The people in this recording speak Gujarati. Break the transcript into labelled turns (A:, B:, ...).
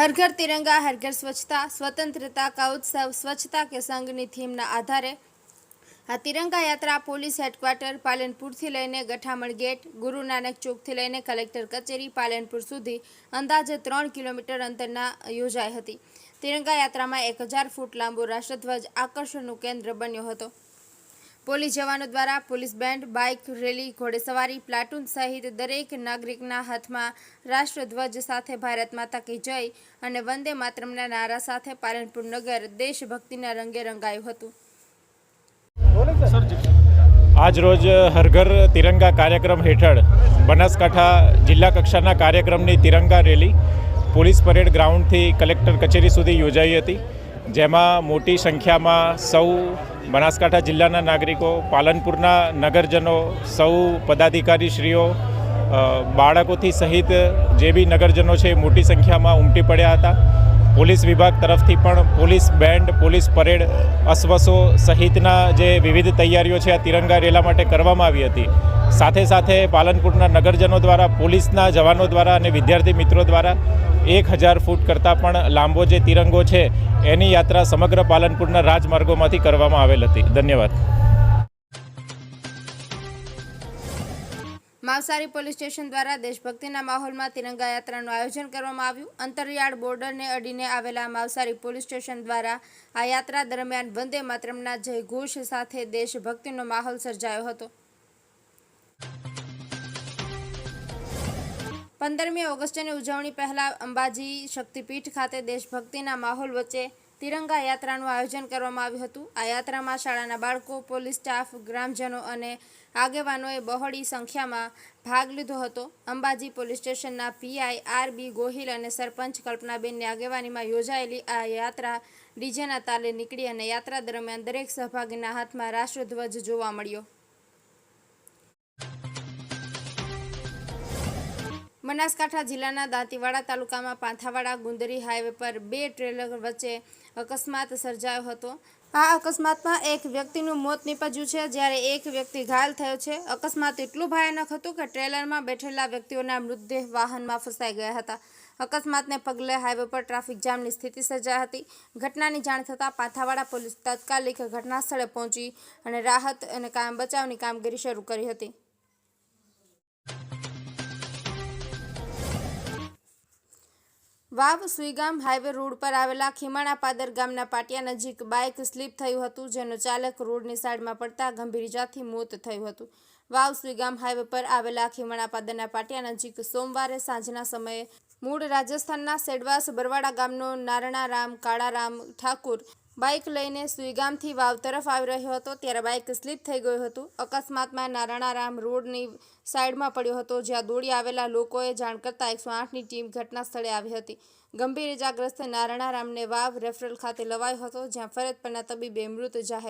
A: હર ઘર તિરંગા, હર ઘર સ્વચ્છતા, સ્વતંત્રતા કા ઉત્સવ, સ્વચ્છતા કે સંઘની થીમના આધારે આ તિરંગા યાત્રા પોલીસ હેડક્વાર્ટર પાલનપુરથી લઈને ગઠામણ ગેટ, ગુરુ નાનક ચોકથી લઈને કલેક્ટર કચેરી પાલનપુર સુધી અંદાજે ત્રણ કિલોમીટર અંતરના યોજાઈ હતી. તિરંગા યાત્રામાં એક હજાર ફૂટ લાંબો રાષ્ટ્રધ્વજ આકર્ષણનું કેન્દ્ર બન્યો હતો. પોલીસ જવાનો દ્વારા પોલીસ બેન્ડ, બાઇક, રેલી, ઘોડેસવારી, પ્લાટૂન સહિત દરેક નાગરિકના હાથમાં રાષ્ટ્રધ્વજ સાથે ભારત માતા કી જય અને વંદે માતરમના નારા સાથે પાલનપુર નગર દેશભક્તિના રંગે રંગાયું હતું.
B: આજ રોજ હરઘર તિરંગા કાર્યક્રમ હેઠળ બનાસકાંઠા જિલ્લા કક્ષાના કાર્યક્રમની તિરંગા રેલી પોલીસ પરેડ ગ્રાઉન્ડથી કલેક્ટર કચેરી સુધી યોજાઈ હતી. જેમાં મોટી સંખ્યામાં સૌ બનાસકાંઠા જિલ્લાના નાગરિકો, પાલનપુરના નગરજનો, સૌ પદાધિકારીશ્રીઓ બાળકોથી સહિત જે બી નગરજનો છે મોટી સંખ્યામાં ઉમટી પડ્યા હતા. પોલીસ વિભાગ તરફથી પણ પોલીસ બેન્ડ, પોલીસ પરેડ અશ્વસો સહિતના જે વિવિધ તૈયારીઓ છે આ તિરંગા રેલા માટે કરવામાં આવી હતી. સાથે સાથે પાલનપુરના નગરજનો દ્વારા, પોલીસના જવાનો દ્વારા અને વિદ્યાર્થી મિત્રો દ્વારા એક હજાર ફૂટ કરતાં પણ લાંબો જે તિરંગો છે, એની યાત્રા સમગ્ર પાલનપુરના રાજમાર્ગોમાંથી કરવામાં આવેલ હતી. ધન્યવાદ.
A: માવસારી પોલીસ સ્ટેશન દ્વારા દેશભક્તિના માહોલમાં તિરંગા યાત્રાનું આયોજન કરવામાં આવ્યું. અંતરિયાળ બોર્ડરને અડીને આવેલા માવસારી પોલીસ સ્ટેશન દ્વારા આ યાત્રા દરમિયાન વંદે માતરમના જય ઘોષ સાથે દેશભક્તિનો માહોલ સર્જાયો હતો. પંદરમી ઓગસ્ટની ઉજવણી પહેલાં અંબાજી શક્તિપીઠ ખાતે દેશભક્તિના માહોલ વચ્ચે તિરંગા યાત્રાનું આયોજન કરવામાં આવ્યું હતું. આ યાત્રામાં શાળાના બાળકો, પોલીસ સ્ટાફ, ગ્રામજનો અને આગેવાનોએ બહોળી સંખ્યામાં ભાગ લીધો હતો. અંબાજી પોલીસ સ્ટેશનના પીઆઈ આર બી ગોહિલ અને સરપંચ કલ્પનાબેનની આગેવાનીમાં યોજાયેલી આ યાત્રા ડીજેના તાલે નીકળી અને યાત્રા દરમિયાન દરેક સહભાગીના હાથમાં રાષ્ટ્રધ્વજ જોવા મળ્યો. બનાસકાંઠા જિલ્લાના દાંતીવાડા તાલુકામાં પાંથાવાડા ગુંદરી હાઈવે પર બે ટ્રેલર વચ્ચે અકસ્માત સર્જાયો હતો. આ અકસ્માતમાં એક વ્યક્તિનું મોત નીપજ્યું છે. જ્યારે એક વ્યક્તિ ઘાયલ થયો છે. અકસ્માત એટલું ભયાનક હતું કે ટ્રેલરમાં બેઠેલા વ્યક્તિઓના મૃતદેહ વાહનમાં ફસાઈ ગયા હતા. અકસ્માતને પગલે હાઈવે પર ટ્રાફિક જામની સ્થિતિ સર્જાઈ હતી. ઘટનાની જાણ થતાં પાથાવાડા પોલીસ તાત્કાલિક ઘટના સ્થળે પહોંચી અને રાહત અને કામ બચાવની કામગીરી શરૂ કરી હતી. વાવ સુઈગામ હાઈવે રોડ પર આવેલા ખીમાણા પાદર ગામના પાટિયા નજીક બાઇક સ્લીપ થયું હતું, જેનો ચાલક રોડની સાઈડમાં પડતા ગંભીર ઇજાથી મોત થયું હતું. વાવ સુઈગામ હાઈવે પર આવેલા ખીમાણા પાદરના પાટિયા નજીક સોમવારે સાંજના સમયે મૂળ રાજસ્થાનના સેડવાસ બરવાડા ગામનો નારણારામ, કાળારામ ઠાકુર બાઇક લઈને સુઈગામથી વાવ તરફ આવી રહ્યો હતો, ત્યારે બાઇક સ્લીપ થઈ ગયું હતું. અકસ્માતમાં નારાયણારામ રોડની સાઈડમાં પડ્યો હતો, જ્યાં દોડી આવેલા લોકોએ જાણ કરતાં એકસો આઠની ટીમ ઘટના સ્થળે આવી હતી. ગંભીર ઇજાગ્રસ્ત નારાયણારામને વાવ રેફરલ ખાતે લવાયો હતો, જ્યાં ફરજ પરના તબીબે મૃત જાહેર